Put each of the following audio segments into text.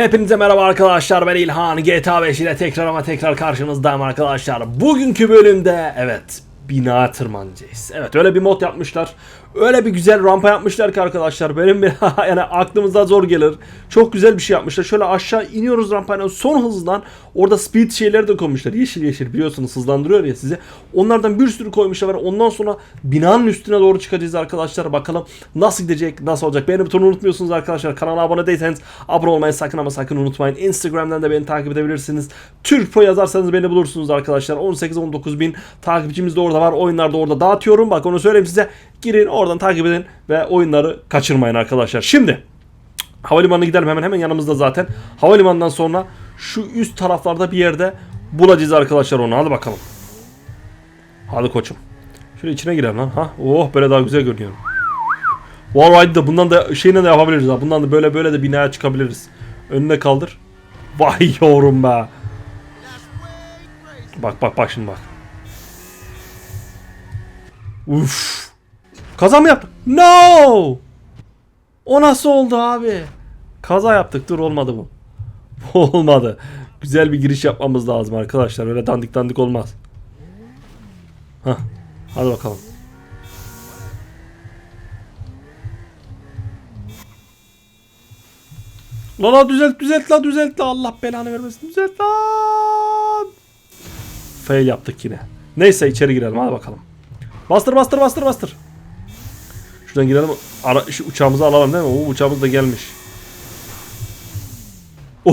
Hepinize merhaba arkadaşlar ben İlhan GTA 5 ile tekrar ama tekrar karşınızdayım arkadaşlar. Bugünkü bölümde evet bina tırmanacağız. Evet öyle bir mod yapmışlar. Öyle bir güzel rampa yapmışlar ki arkadaşlar. Benim bir yani aklımıza zor gelir. Çok güzel bir şey yapmışlar. Şöyle aşağı iniyoruz rampayla son hızdan. Orada speed şeyleri de koymuşlar. Yeşil yeşil biliyorsunuz hızlandırıyor ya sizi. Onlardan bir sürü koymuşlar. var. Ondan sonra binanın üstüne doğru çıkacağız arkadaşlar. Bakalım nasıl gidecek, nasıl olacak. Beğeni butonunu unutmuyorsunuz arkadaşlar. Kanala abone değilseniz abone olmayı sakın ama sakın unutmayın. Instagram'dan da beni takip edebilirsiniz. Türk Pro yazarsanız beni bulursunuz arkadaşlar. 18-19 bin takipçimiz de orada var. Oyunlarda orada dağıtıyorum. Bak onu söyleyeyim size. Girin oradan takip edin ve oyunları kaçırmayın arkadaşlar. Şimdi havalimanına gidelim hemen hemen yanımızda zaten. Havalimanından sonra şu üst taraflarda bir yerde bulacağız arkadaşlar onu. Hadi bakalım. Hadi koçum. Şöyle içine girelim lan. Ha? Oh böyle daha güzel görünüyor. Vallahi de bundan da şeyine de yapabiliriz ha. Bundan da böyle böyle de binaya çıkabiliriz. Önüne kaldır. Vay yavrum be. Bak bak bak şimdi bak. Uf. Kaza mı yaptık? No! O nasıl oldu abi? Kaza yaptık. Dur olmadı bu. olmadı. Güzel bir giriş yapmamız lazım arkadaşlar. Öyle dandik dandik olmaz. Hah. Hadi bakalım. La la düzelt düzelt la düzelt la Allah belanı vermesin düzelt lan. Fail yaptık yine. Neyse içeri girelim hadi bakalım. Bastır bastır bastır bastır. Şuradan girelim. Ara, şu uçağımızı alalım değil mi? O uçağımız da gelmiş.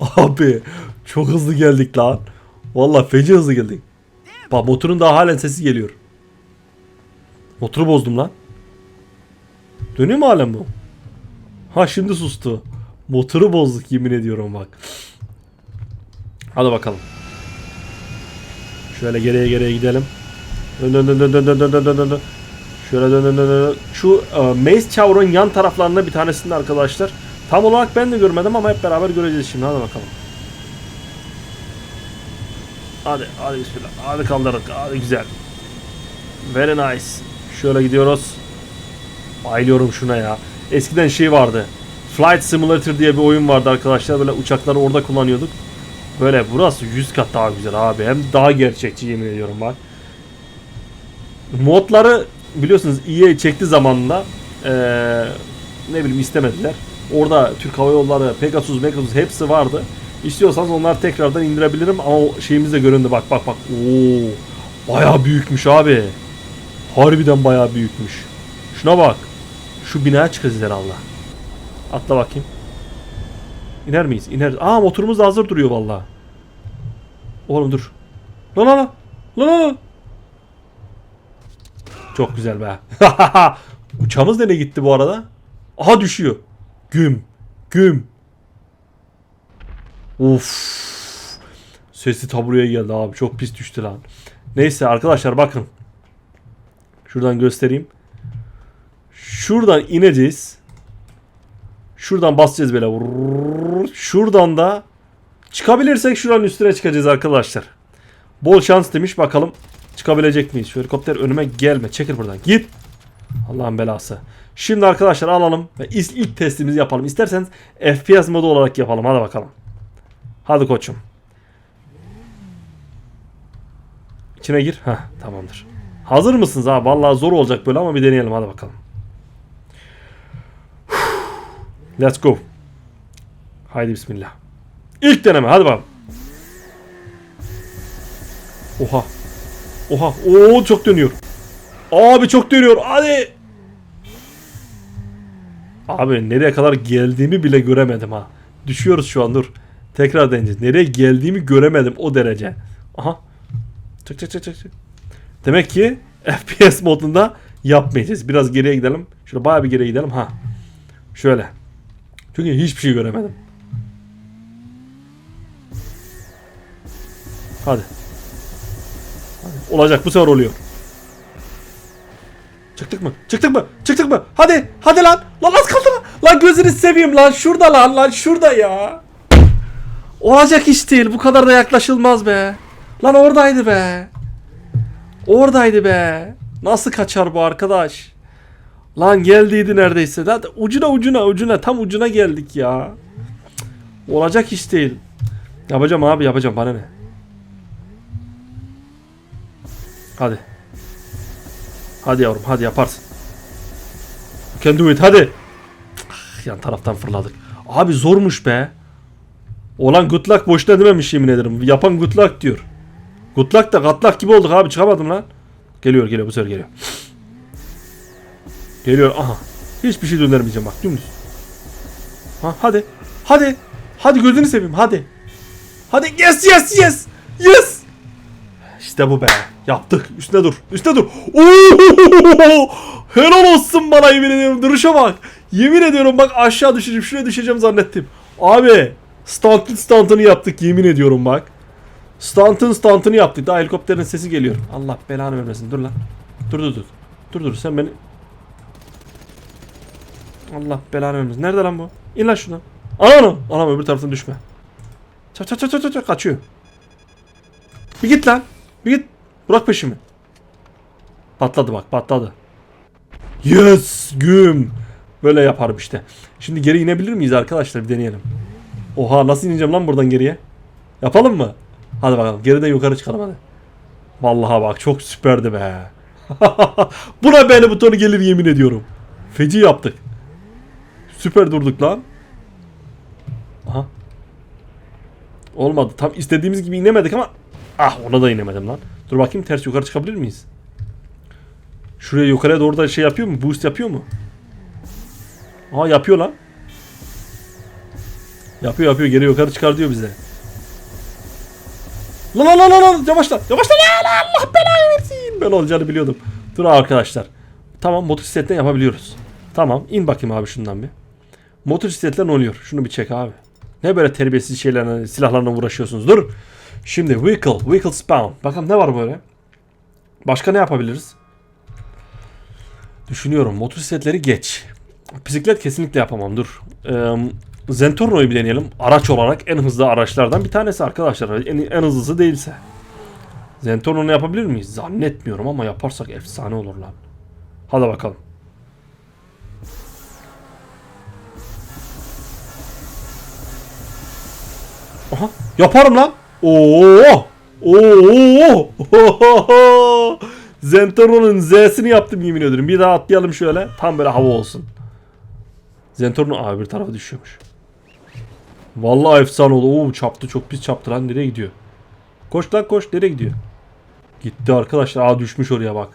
Abi çok hızlı geldik lan. Vallahi feci hızlı geldik. Bak motorun daha halen sesi geliyor. Motoru bozdum lan. Dönüyor mu halen bu? Ha şimdi sustu. Motoru bozduk yemin ediyorum bak. Hadi bakalım. Şöyle geriye geriye gidelim. Dön dön dön dön dön dön dön dön dön. Şöyle dön dön dön. Şu e, Maze Tower'ın yan taraflarında bir tanesinde arkadaşlar. Tam olarak ben de görmedim ama hep beraber göreceğiz şimdi. Hadi bakalım. Hadi hadi bismillah. Hadi kaldırdık. Hadi güzel. Very nice. Şöyle gidiyoruz. Bayılıyorum şuna ya. Eskiden şey vardı. Flight Simulator diye bir oyun vardı arkadaşlar. Böyle uçakları orada kullanıyorduk. Böyle burası 100 kat daha güzel abi. Hem daha gerçekçi yemin ediyorum bak. Modları biliyorsunuz EA çekti zamanında. Ee, ne bileyim istemediler. Orada Türk Hava Yolları, Pegasus, Pegasus hepsi vardı. İstiyorsanız onları tekrardan indirebilirim ama o şeyimiz de göründü. Bak bak bak. Oo, bayağı büyükmüş abi. Harbiden bayağı büyükmüş. Şuna bak. Şu binaya çıkacağız herhalde. Atla bakayım. İner miyiz? İner. Aa motorumuz da hazır duruyor vallahi. Oğlum dur. Lan lan lan. Lan lan lan. Çok güzel be. Uçağımız nereye gitti bu arada? Aha düşüyor. Güm. Güm. Uf. Sesi taburaya geldi abi. Çok pis düştü lan. Neyse arkadaşlar bakın. Şuradan göstereyim. Şuradan ineceğiz. Şuradan basacağız böyle. Şuradan da çıkabilirsek şuranın üstüne çıkacağız arkadaşlar. Bol şans demiş bakalım. Çıkabilecek miyiz? Şu helikopter önüme gelme. Çekil buradan. Git. Allah'ın belası. Şimdi arkadaşlar alalım ve ilk, testimizi yapalım. İsterseniz FPS modu olarak yapalım. Hadi bakalım. Hadi koçum. İçine gir. Heh, tamamdır. Hazır mısınız abi? Vallahi zor olacak böyle ama bir deneyelim. Hadi bakalım. Let's go. Haydi bismillah. İlk deneme. Hadi bakalım. Oha. Oha. Oo çok dönüyor. Abi çok dönüyor. Hadi. Abi nereye kadar geldiğimi bile göremedim ha. Düşüyoruz şu an dur. Tekrar deneyeceğiz. Nereye geldiğimi göremedim o derece. Aha. Çık çık çık çık. Demek ki FPS modunda yapmayacağız. Biraz geriye gidelim. Şöyle bayağı bir geriye gidelim. Ha. Şöyle. Çünkü hiçbir şey göremedim. Hadi. Olacak bu sefer oluyor. Çıktık mı? Çıktık mı? Çıktık mı? Hadi! Hadi lan! Lan az kaldı lan! Lan gözünü seveyim lan! Şurada lan! Lan şurada ya! Olacak iş değil. Bu kadar da yaklaşılmaz be. Lan oradaydı be. Oradaydı be. Nasıl kaçar bu arkadaş? Lan geldiydi neredeyse. Zaten ucuna ucuna ucuna tam ucuna geldik ya. Olacak iş değil. Yapacağım abi yapacağım bana ne. Hadi. Hadi yavrum hadi yaparsın. You can do it hadi. Ah, yan taraftan fırladık. Abi zormuş be. Olan good luck boşuna dememiş yemin ederim. Yapan good luck diyor. Good luck da gatlak gibi olduk abi çıkamadım lan. Geliyor geliyor bu sefer geliyor. Geliyor aha. Hiçbir şey döndürmeyeceğim bak dümdüz. Ha hadi. Hadi. Hadi gözünü seveyim hadi. Hadi yes yes yes. Yes. İşte bu be. Yaptık. Üstüne dur. Üstüne dur. Oo! Helal olsun bana yemin ediyorum. Duruşa bak. Yemin ediyorum bak aşağı düşeceğim. Şuraya düşeceğim zannettim. Abi. Stunt'ın stunt'ını yaptık yemin ediyorum bak. Stunt'ın stunt'ını yaptık. Daha helikopterin sesi geliyor. Allah belanı vermesin. Dur lan. Dur dur dur. Dur dur sen beni... Allah belanı vermesin. Nerede lan bu? İn lan şuradan. Anam anam öbür taraftan düşme. Çat çat çat çat çat kaçıyor. Bir git lan. Bir git. Bırak peşimi. Patladı bak patladı. Yes güm. Böyle yaparım işte. Şimdi geri inebilir miyiz arkadaşlar bir deneyelim. Oha nasıl ineceğim lan buradan geriye? Yapalım mı? Hadi bakalım geriden yukarı çıkalım hadi. Vallahi bak çok süperdi be. Buna beni butonu gelir yemin ediyorum. Feci yaptık. Süper durduk lan. Aha. Olmadı. Tam istediğimiz gibi inemedik ama ah ona da inemedim lan. Dur bakayım ters yukarı çıkabilir miyiz? Şuraya yukarıya doğru da şey yapıyor mu? Boost yapıyor mu? Aa yapıyor lan. Yapıyor yapıyor geri yukarı çıkar diyor bize. Lan lan lan lan yavaşla yavaşla lan Allah belanı versin. Ben olacağını biliyordum. Dur arkadaşlar. Tamam motosikletten yapabiliyoruz. Tamam in bakayım abi şundan bir. Motosikletle ne oluyor? Şunu bir çek abi. Ne böyle terbiyesiz şeylerle silahlarla uğraşıyorsunuz? Dur. Şimdi vehicle, vehicle spawn. Bakalım ne var böyle? Başka ne yapabiliriz? Düşünüyorum. Motosikletleri geç. Bisiklet kesinlikle yapamam. Dur. Ee, Zentorno'yu bir deneyelim. Araç olarak en hızlı araçlardan bir tanesi arkadaşlar. En, en hızlısı değilse. Zentorno'nu yapabilir miyiz? Zannetmiyorum ama yaparsak efsane olur lan. Hadi bakalım. Aha yaparım lan. Oo! Oo! Zentorno'nun Z'sini yaptım yemin ediyorum. Bir daha atlayalım şöyle. Tam böyle hava olsun. Zentorno abi bir tarafa düşüyormuş. Vallahi efsane oldu. Oo çaptı çok pis çaptı lan. Nereye gidiyor? Koş lan koş. Nereye gidiyor? Gitti arkadaşlar. Aa düşmüş oraya bak.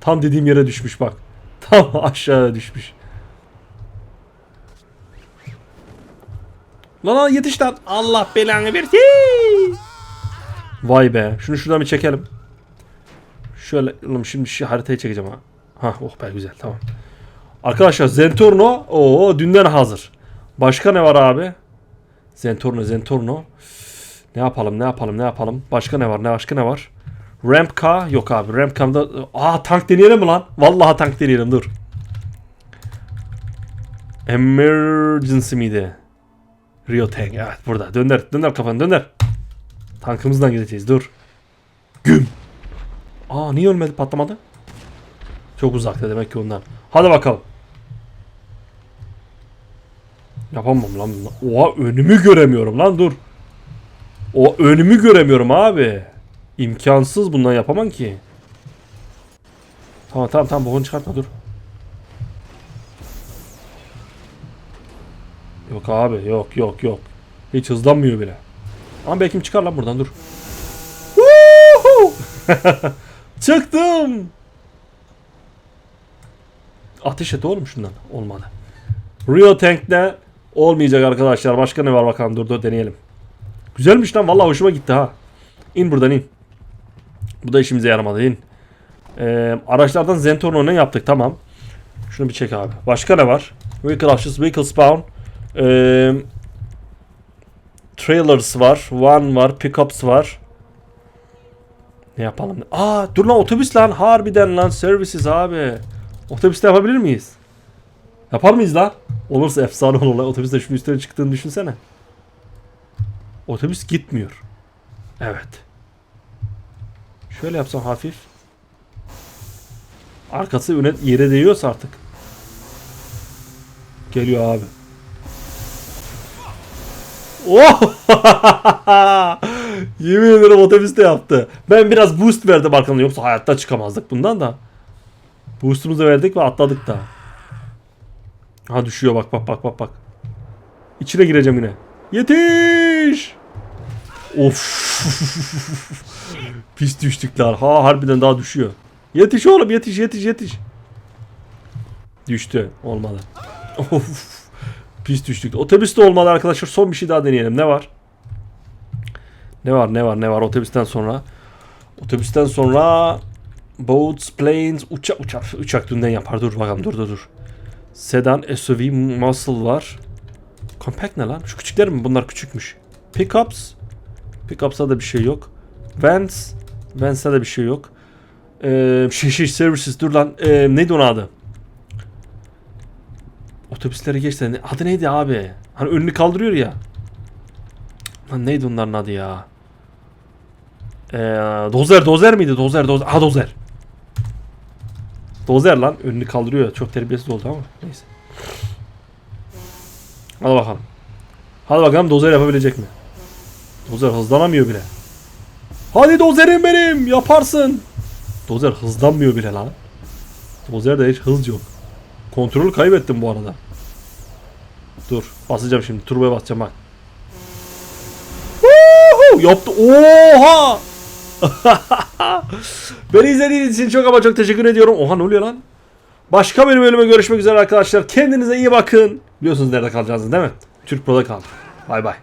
Tam dediğim yere düşmüş bak. Tam aşağıya düşmüş. Lan lan yetiş lan. Allah belanı versin. Vay be. Şunu şuradan bir çekelim. Şöyle şimdi şu haritayı çekeceğim ha. Ha oh be güzel tamam. Arkadaşlar Zentorno o dünden hazır. Başka ne var abi? Zentorno Zentorno. Ne yapalım ne yapalım ne yapalım? Başka ne var ne başka ne var? Ramp K yok abi. Ramp K'da aa tank deneyelim mi lan? Vallahi tank deneyelim dur. Emergency miydi? Rio Tank evet burada. Dönder dönder kafanı dönder. Tankımızdan gideceğiz dur. Güm. Aa niye ölmedi patlamadı? Çok uzakta demek ki ondan. Hadi bakalım. Yapamam lan. Oha önümü göremiyorum lan dur. O önümü göremiyorum abi. İmkansız bundan yapamam ki. Tamam tamam tamam bokunu çıkartma dur. Yok abi yok yok yok. Hiç hızlanmıyor bile. Ama belki çıkar lan buradan dur. Çıktım. Ateş et oğlum şundan. Olmadı. Rio Tank'te olmayacak arkadaşlar. Başka ne var bakalım dur dur deneyelim. Güzelmiş lan vallahi hoşuma gitti ha. İn buradan in. Bu da işimize yaramadı in. Ee, araçlardan Zentorno ne yaptık tamam. Şunu bir çek abi. Başka ne var? Vehicle Options, Vehicle Spawn. Ee, trailers var. One var. Pickups var. Ne yapalım? Aa dur lan otobüs lan. Harbiden lan. Services abi. Otobüste yapabilir miyiz? Yapar mıyız lan? Olursa efsane olur lan. Otobüste şunun üstüne çıktığını düşünsene. Otobüs gitmiyor. Evet. Şöyle yapsam hafif. Arkası yere değiyorsa artık. Geliyor abi. Oh! Yemin ederim otobüs de yaptı. Ben biraz boost verdim arkamdan yoksa hayatta çıkamazdık bundan da. Boost'umuzu verdik ve atladık da. Ha düşüyor bak bak bak bak bak. İçine gireceğim yine. Yetiş! Of. Pis düştükler. Ha harbiden daha düşüyor. Yetiş oğlum yetiş yetiş yetiş. Düştü. Olmadı. Of. Pis düştük. Otobüs de olmadı arkadaşlar. Son bir şey daha deneyelim. Ne var? Ne var ne var ne var otobüsten sonra? Otobüsten sonra boats, planes, uçak uçak uçak dünden yapar. Dur bakalım dur dur dur. Sedan, SUV, muscle var. Compact ne lan? Şu küçükler mi? Bunlar küçükmüş. Pickups. Pickups'ta da bir şey yok. Vans. Vans'ta da bir şey yok. Ee, şey şey services dur lan. Ee, neydi onun adı? Otobüsleri geçti. Adı neydi abi? Hani önünü kaldırıyor ya. Lan neydi onların adı ya? Ee, dozer dozer miydi? Dozer dozer. Ha dozer. Dozer lan önünü kaldırıyor. Çok terbiyesiz oldu ama neyse. Hadi bakalım. Hadi bakalım dozer yapabilecek mi? Dozer hızlanamıyor bile. Hadi dozerim benim yaparsın. Dozer hızlanmıyor bile lan. Dozerde hiç hız yok. Kontrolü kaybettim bu arada. Dur basacağım şimdi turboya basacağım bak. Yaptı. Oha! Beni izlediğiniz için çok ama çok teşekkür ediyorum. Oha ne oluyor lan? Başka bir bölüme görüşmek üzere arkadaşlar. Kendinize iyi bakın. Biliyorsunuz nerede kalacağınızı değil mi? Türk Pro'da kal. Bay bay.